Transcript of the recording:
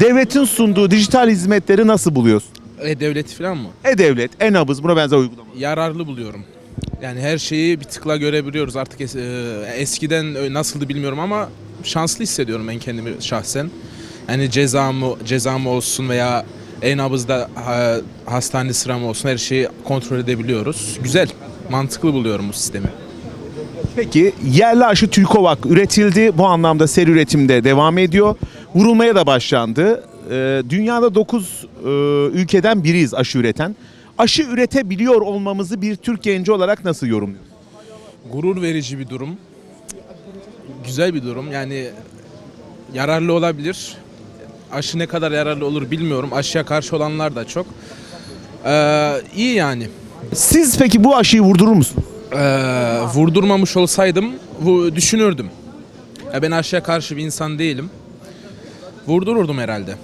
Devletin sunduğu dijital hizmetleri nasıl buluyorsun? E-Devlet falan mı? E-Devlet, e-nabız buna benzer uygulama. Yararlı buluyorum. Yani her şeyi bir tıkla görebiliyoruz. Artık es- e, eskiden ö- nasıldı bilmiyorum ama şanslı hissediyorum ben kendimi şahsen. Yani cezamı cezamı olsun veya e-nabızda ha, hastane sıramı olsun her şeyi kontrol edebiliyoruz. Güzel, mantıklı buluyorum bu sistemi. Peki yerli aşı Tülkovak üretildi. Bu anlamda seri üretimde devam ediyor. Vurulmaya da başlandı. Ee, dünyada 9 ülkeden biriyiz aşı üreten. Aşı üretebiliyor olmamızı bir Türk genci olarak nasıl yorumluyorsun? Gurur verici bir durum. Güzel bir durum. Yani yararlı olabilir. Aşı ne kadar yararlı olur bilmiyorum. Aşıya karşı olanlar da çok. Ee, iyi yani. Siz peki bu aşıyı vurdurur musunuz? Ee, vurdurmamış olsaydım bu düşünürdüm. Ya ben aşıya karşı bir insan değilim. Vurdururdum herhalde.